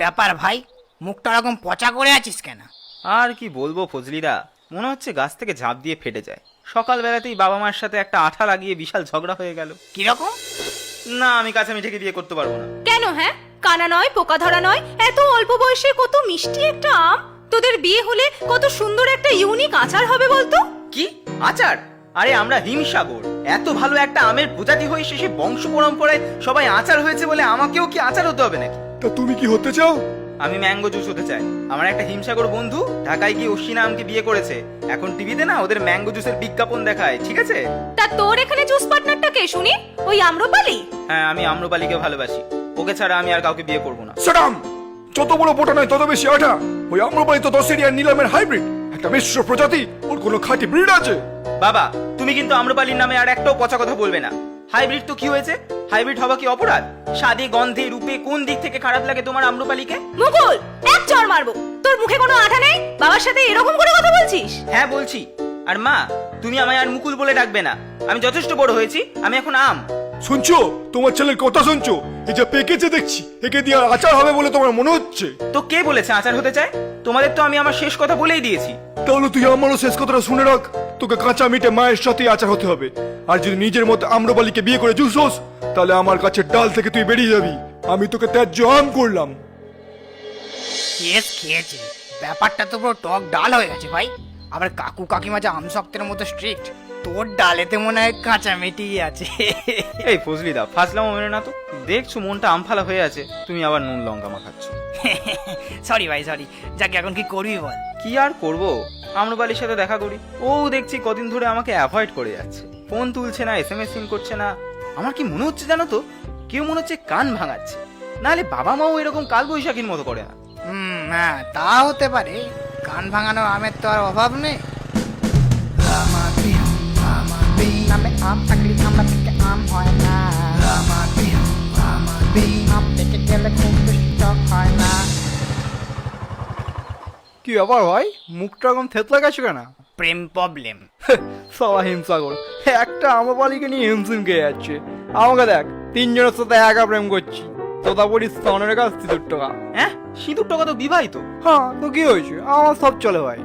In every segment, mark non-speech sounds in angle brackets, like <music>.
ব্যাপার ভাই? মুখটা ওরকম পচা করে আছিস কেন? আর কি বলব ফজলিদা মনে হচ্ছে গাছ থেকে ঝাঁপ দিয়ে ফেটে যায়। সকালবেলাতেই বাবা মার সাথে একটা আঠা লাগিয়ে বিশাল ঝগড়া হয়ে গেল। কীরকম না আমি কাছে মিঠেকে বিয়ে করতে পারব না। কেন হ্যাঁ? কানা নয় পোকা ধরা নয় এত অল্প বয়সে কত মিষ্টি একটা আম? তোদের বিয়ে হলে কত সুন্দর একটা ইউনিক আচার হবে বলতো? কি? আচার? আরে আমরা হিমসাগর। এত ভালো একটা আমের প্রজাতি হয়ে শেষে বংশ পরম্পরায় সবাই আচার হয়েছে বলে আমাকেও কি আচার হতে হবে নাকি? তা তুমি কি হতে চাও? আমি ম্যাঙ্গো জুস হতে চাই। আমার একটা হিমসাগর বন্ধু ঢাকায় গিয়ে অশ্বিনা আমকে বিয়ে করেছে। এখন টিভিতে না ওদের ম্যাঙ্গো জুসের বিজ্ঞাপন দেখায় ঠিক আছে? তা তোর এখানে জুস পার্টনারটা কে শুনি? ওই আম্রপালি? হ্যাঁ আমি আম্রপালিকে ভালোবাসি। ওকে ছাড়া আমি আর কাউকে বিয়ে করব না। সেটাম যত বড় পোটা নয় তত বেশি আঠা। ওই আম্রপালি তো দশের আর নিলামের হাইব্রিড। একটা মিশ্র প্রজাতি ওর কোনো খাঁটি ব্রিড আছে। বাবা তুমি কিন্তু আম্রপালির নামে আর একটাও পচা কথা বলবে না। হাইব্রিড তো কি হয়েছে? হাইব্রিড হওয়া কি অপরাধ? স্বাদে গন্ধে রূপে কোন দিক থেকে খারাপ লাগে তোমার আম্রপালিকে? মুকুল এক চড় মারবো। তোর মুখে কোনো আঠা নেই? বাবার সাথে এরকম করে কথা বলছিস? হ্যাঁ বলছি। আর মা তুমি আমায় আর মুকুল বলে ডাকবে না। আমি যথেষ্ট বড় হয়েছি আমি এখন আম। শুনছো? তোমার ছেলের কথা শুনছো? এই যে পেকেছে দেখছি একে দিয়ে আর আচার হবে বলে তোমার মনে হচ্ছে? তো কে বলেছে আচার হতে চায়? তোমাদের তো আমি আমার শেষ কথা বলেই দিয়েছি। তাহলে তুই আমারও শেষ কথাটা শুনে রাখ। তোকে কাঁচা মিটে মায়ের সাথে আচার হতে হবে। আর যদি নিজের মতো আম্রপালিকে বিয়ে করে জুস হোস তাহলে আমার কাছে ডাল থেকে তুই বেরিয়ে যাবি। আমি তোকে ত্যায্য আম করলাম। কেস খেয়েছে। ব্যাপারটা তো পুরো টক ডাল হয়ে গেছে ভাই। আবার কাকু কাকিমা যে আমসক্তের মতো স্ট্রিক্ট তোর ডালেতে মনে হয় কাঁচা মেটেই আছে। এই ফজলি দা ফাসলাম মেনে না তো? দেখছ মনটা আমফালা হয়ে আছে তুমি আবার নুন লঙ্কা মাখাচ্ছ। সরি ভাই সরি। যাকে এখন কি করবি বল? কি আর করব? আম্রপালির সাথে দেখা করি। ও দেখছি কদিন ধরে আমাকে অ্যাভয়েড করে যাচ্ছে। ফোন তুলছে না এস এম এস করছে না। আমার কি মনে হচ্ছে জানো তো? কেউ মনে হচ্ছে কান ভাঙাচ্ছে। নাহলে বাবা মাও এরকম কাল বৈশাখীর মতো করে না। হুম হ্যাঁ তা হতে পারে। কান ভাঙানোর আমের তো আর অভাব নেই। আম থাকলে আমরা থেকে আম হয় না। আম থেকে গেলে খুব বেশি টক হয় না। কি ব্যাপার ভাই? মুখটা এরকম থেতলা গেছে কেন? প্রেম প্রবলেম সবাই হিমসাগর। একটা আমপালিকে নিয়ে হিমসিম খেয়ে যাচ্ছে। আমাকে দেখ তিনজনের সাথে একা প্রেম করছি। তোতা পড়ি স্তনের কাছ সিঁদুর টাকা। হ্যাঁ? সিঁদুর টাকা তো বিবাহিত? হ্যাঁ তো কি হয়েছে? আমার সব চলে ভাই।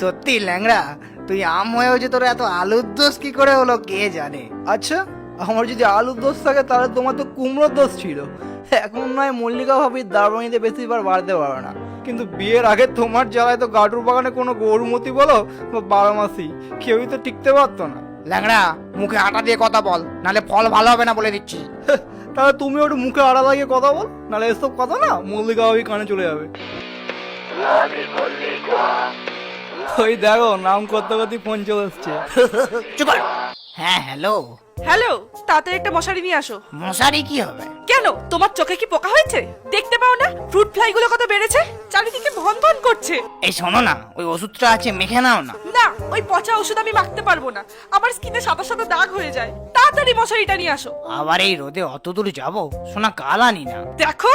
সত্যি ল্যাংড়া? তুই আম হয়েও যে তোর এত আলুর দোষ কি করে হলো কে জানে? আচ্ছা আমার যদি আলুর দোষ থাকে তাহলে তোমার তো কুমড়োর দোষ ছিল। এখন নয় মল্লিকা ভাবি দারবানিতে বেশিবার বাড়তে পারবে না। কিন্তু বিয়ের আগে তোমার জ্বালায় তো গাডুর বাগানে কোনো গরুমতি বলো বা বারোমাসি কেউই তো টিকতে পারতো না। ল্যাংড়া মুখে আটা দিয়ে কথা বল নালে ফল ভালো হবে না বলে দিচ্ছি। তাহলে তুমি একটু মুখে আড়া লাগিয়ে কথা বল নাহলে এসব কথা না মল্লিকা ভাবি কানে চলে যাবে। ওই দেখো নাম করতে করতে ফোন চলে এসছে চুপ কর। হ্যাঁ হ্যালো। হ্যালো তাড়াতাড়ি একটা মশারি নিয়ে আসো। মশারি কি হবে? কেন তোমার চোখে কি পোকা হয়েছে? দেখতে পাও না ফ্রুট ফ্লাই গুলো কত বেড়েছে? চারিদিকে ভন ভন করছে। এই শোনো না ওই ওষুধটা আছে মেখে নাও না। না ওই পচা ওষুধ আমি মাখতে পারব না। আমার স্কিনে সাদা সাদা দাগ হয়ে যায়। তাড়াতাড়ি মশারিটা নিয়ে আসো। আবার এই রোদে অত দূর যাব? শোনা কাল আনি না। দেখো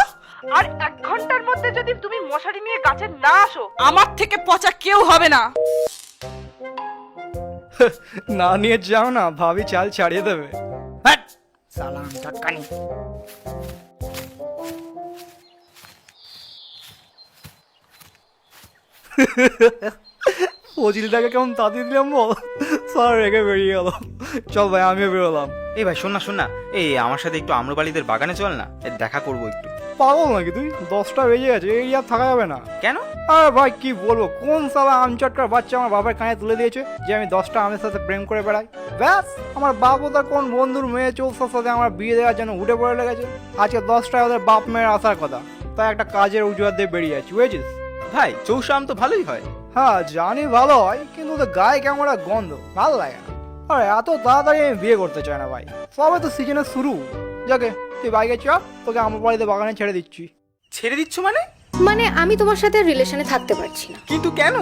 আর এক ঘণ্টার মধ্যে যদি তুমি মশারি নিয়ে গাছে না আসো? আমার থেকে পচা কেউ হবে না। <laughs> না নিয়ে যাও না ভাবি চাল ছাড়িয়ে দেবে। হ্যাট, সালাম চটকানি <laughs> ফজিলটাকে কেমন তাড়িয়ে দিলাম বল? সব রেগে বেরিয়ে গেল। চল ভাই আমিও বেরোলাম। এই ভাই শোন না শোন না। এই আমার সাথে একটু আম্রপালিদের বাগানে চল না। দেখা করব একটু। পাগল নাকি তুই? দশটা বেজে গেছে এই আর থাকা যাবে না। কেন? আরে ভাই কি বলব? কোন সালা আম চটকার বাচ্চা আমার বাবার কানে তুলে দিয়েছে যে আমি দশটা আমের সাথে প্রেম করে বেড়াই? ব্যাস আমার বাবু তার কোন বন্ধুর মেয়ে চৌসার সাথে আমার বিয়ে দেওয়ার জন্য উঠে পড়ে লেগেছে? আজকে দশটায় ওদের বাপ মেয়ের আসার কথা। তাই একটা কাজের উজুয়ার দিয়ে বেরিয়ে যাচ্ছি বুঝেছিস? ভাই চৌষা আম তো ভালোই হয়। হ্যাঁ জানি ভালো হয় কিন্তু ওদের গায়ে কেমন একটা গন্ধ ভালো লাগে না। আরে এত তাড়াতাড়ি আমি বিয়ে করতে চাই না ভাই। সবে তো সিজনের শুরু। যাকে তুই বাইকে চ তোকে আমার বাড়িতে বাগানে ছেড়ে দিচ্ছি। ছেড়ে দিচ্ছ মানে? মানে আমি তোমার সাথে রিলেশনে থাকতে পারছি না। কিন্তু কেন?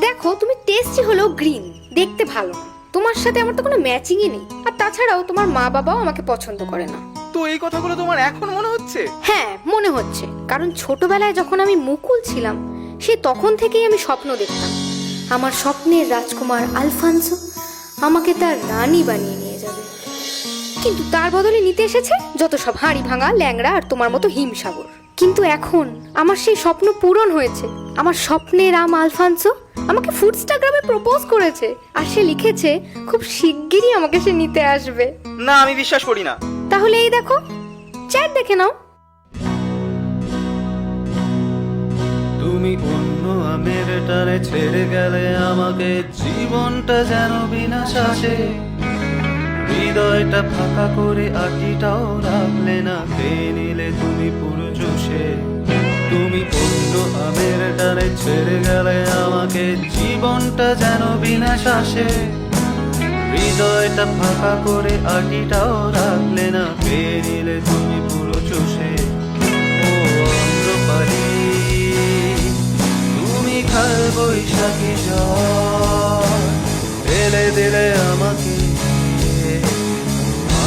দেখো তুমি টেস্টি হলেও গ্রিন দেখতে ভালো না। তোমার সাথে আমার তো কোনো ম্যাচিংই নেই। আর তাছাড়াও তোমার মা বাবাও আমাকে পছন্দ করে না। তো এই কথাগুলো তোমার এখন মনে হচ্ছে? হ্যাঁ মনে হচ্ছে। কারণ ছোটবেলায় যখন আমি মুকুল ছিলাম সে তখন থেকেই আমি স্বপ্ন দেখতাম। আমার স্বপ্নের রাজকুমার আলফানসো আমাকে তার রানী বানিয়ে কিন্তু তার বদলে নিতে এসেছে যত সব হাঁড়ি ভাঙা ল্যাংড়া আর তোমার মতো হিমসাগর কিন্তু এখন আমার সেই স্বপ্ন পূরণ হয়েছে। আমার স্বপ্নের রাম আলফান্সো আমাকে ফুডস্টাগ্রামে প্রপোজ করেছে আর সে লিখেছে খুব শিগগিরই আমাকে সে নিতে আসবে। না আমি বিশ্বাস করি না। তাহলে এই দেখো চ্যাট দেখে নাও। তুমি অন্য আমের টানে ছেড়ে গেলে আমাকে জীবনটা যেন বিনা শ্বাসে হৃদয়টা ফাঁকা করে আটিটাও রাখলে না। খেয়ে নিলে তুমি পুরো চষে তুমি অন্য আমের টানে ছেড়ে গেলে আমাকে জীবনটা যেন বিনা শ্বাসে হৃদয়টা ফাঁকা করে আটিটাও রাখলে না। খেয়ে নিলে তুমি পুরো চষে ও অম্রপালি তুমি খাল বৈশাখী ঝড়। ফেলে দিলে আমাকে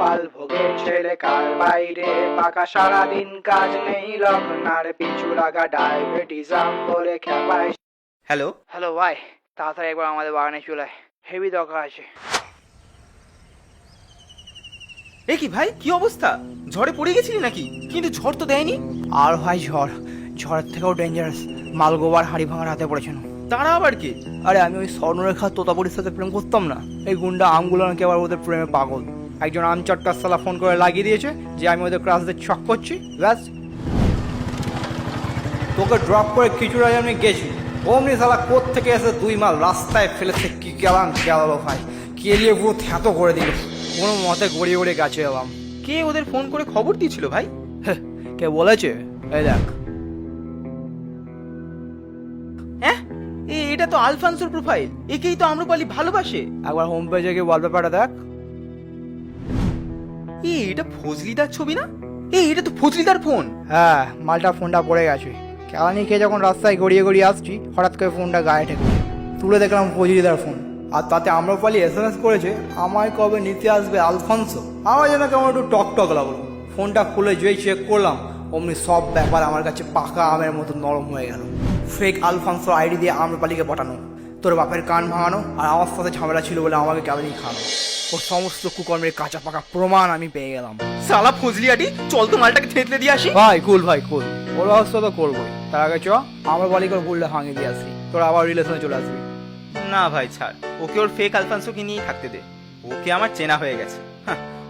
গোপাল ভোগের ছেলে কার বাইরে? পাকা সারাদিন কাজ নেই লগ্নার পিছু লাগা ডায়াবেটিসাম বলে খেপায়। হ্যালো? হ্যালো ভাই তাড়াতাড়ি একবার আমাদের বাগানে চলে আয়। হেভি দরকার আছে। এ কি ভাই কি অবস্থা? ঝড়ে পড়ে গেছিলি নাকি? কিন্তু ঝড় তো দেয়নি। আর ভাই ঝড় ঝড়ের থেকেও ডেঞ্জারাস মালগোবার হাড়ি ভাঙার হাতে পড়েছিল তারা আবার কি? আরে আমি ওই স্বর্ণরেখা তোতাপুরির সাথে প্রেম করতাম না। এই গুন্ডা আমগুলো নাকি আবার ওদের প্রেমে পাগল। একজন আম চটকার সালা ফোন করে লাগিয়ে দিয়েছে যে আমি ওদের ক্লাসদের ছক করছি। ব্যাস। তোকে ড্রপ করে কিছুটা আমি গেছি। অমনি সালা কোথ থেকে এসে দুই মাল রাস্তায় ফেলেছে কি গেলাম গেল ভাই। কেলিয়ে পুরো থ্যাতো করে দিল। কোনো মতে গড়িয়ে গড়িয়ে গাছে এলাম। কে ওদের ফোন করে খবর দিয়েছিল ভাই? কে বলেছে? এই দেখ। হ্যাঁ? এটা তো আলফানসোর প্রোফাইল একেই তো আম্রপালি ভালোবাসে। একবার হোম পেজে গিয়ে ওয়ালপেপারটা দেখ। এ এটা ফজলিদার ছবি না? এ এটা তো ফজলিদার ফোন। হ্যাঁ মালটা ফোনটা পড়ে গেছে। কেলানি খেয়ে যখন রাস্তায় গড়িয়ে গড়িয়ে আসছি হঠাৎ করে ফোনটা গায়ে ঠেকে তুলে দেখলাম ফজিদার ফোন। আর তাতে আম্রপালি এস এম এস করেছে আমায় কবে নিতে আসবে আলফান্সো? আমার যেন কেমন একটু টক টক লাগল। ফোনটা খুলে যেই চেক করলাম অমনি সব ব্যাপার আমার কাছে পাকা আমের মতো নরম হয়ে গেল। ফেক আলফান্সো আইডি দিয়ে আম্রপালিকে পাঠানো। তোর বাপের কান ভাঙানো আর আমার সাথে ঝামেলা ছিল বলে আমাকে কেলানি খানো ওর সমস্ত কুকর্মের কাঁচা পাকা প্রমাণ আমি পেয়ে গেলাম। সালা ফজলিয়াটি চল তো মালটাকে থেতলে দিয়ে আসি। ভাই কুল ভাই কুল। ওর ব্যবস্থা তো করবোই। তার আগে চ। আমার বাড়ি করে ভুলটা ভাঙিয়ে দিয়ে আসি। তোর আবার রিলেশনে চলে আসবি। না ভাই ছাড়। ওকে ওর ফেক আলফানসোকে নিয়েই থাকতে দে। ওকে আমার চেনা হয়ে গেছে।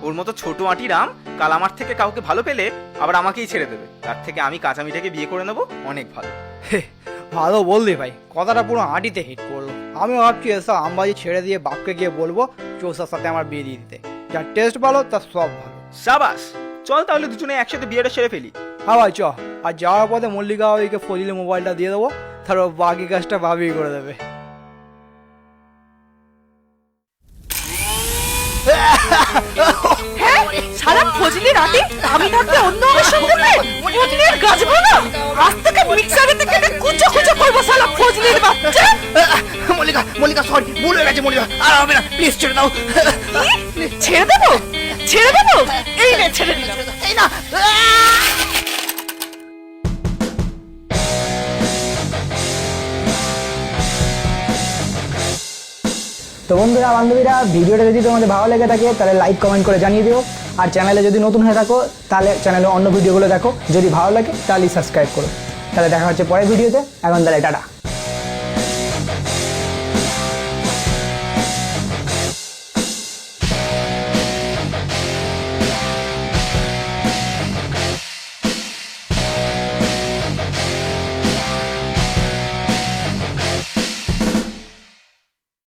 ওর মতো ছোট আঁটি রাম কাল আমার থেকে কাউকে ভালো পেলে আবার আমাকেই ছেড়ে দেবে। তার থেকে আমি কাঁচামিটাকে বিয়ে করে নেব অনেক ভালো। হে, ভালো বললি ভাই কথাটা পুরো আটিতে হিট করল। আমি ভাবছি এসব আমবাজি ছেড়ে দিয়ে বাপকে গিয়ে বলব চৌসার সাথে আমার বিয়ে দিয়ে দিতে। যার টেস্ট ভালো তার সব ভালো। সাবাস চল তাহলে দুজনে একসাথে বিয়েটা সেরে ফেলি। হ্যাঁ ভাই চ। আর যাওয়ার পথে মল্লিকা ওইকে ফজিলে মোবাইলটা দিয়ে দেবো তারপর বাকি কাজটা ভাবি করে দেবে। <laughs> <laughs> সারা ফজলি রাতে আমি থাকতে অন্য আমার সঙ্গে ফজলির গাছ ভাঙা আজ থেকে মিক্সারে থেকে কুচো কুচো করব সালা ফজলির বাচ্চা। মল্লিকা মল্লিকা সরি ভুল হয়ে গেছে মল্লিকা। আর হবে না প্লিজ ছেড়ে দাও। ছেড়ে দেবো? ছেড়ে দেবো? এই নে ছেড়ে দিলাম। এই না। তো বন্ধুরা বান্ধবীরা ভিডিওটা যদি তোমাদের ভালো লেগে থাকে তাহলে লাইক কমেন্ট করে জানিয়ে দিও। আর চ্যানেলে যদি নতুন হয়ে থাকো, তাহলে চ্যানেলে অন্য ভিডিওগুলো দেখো। যদি ভালো লাগে, তাহলে সাবস্ক্রাইব করো। তাহলে দেখা হচ্ছে পরের ভিডিওতে। এখন তাহলে টাটা।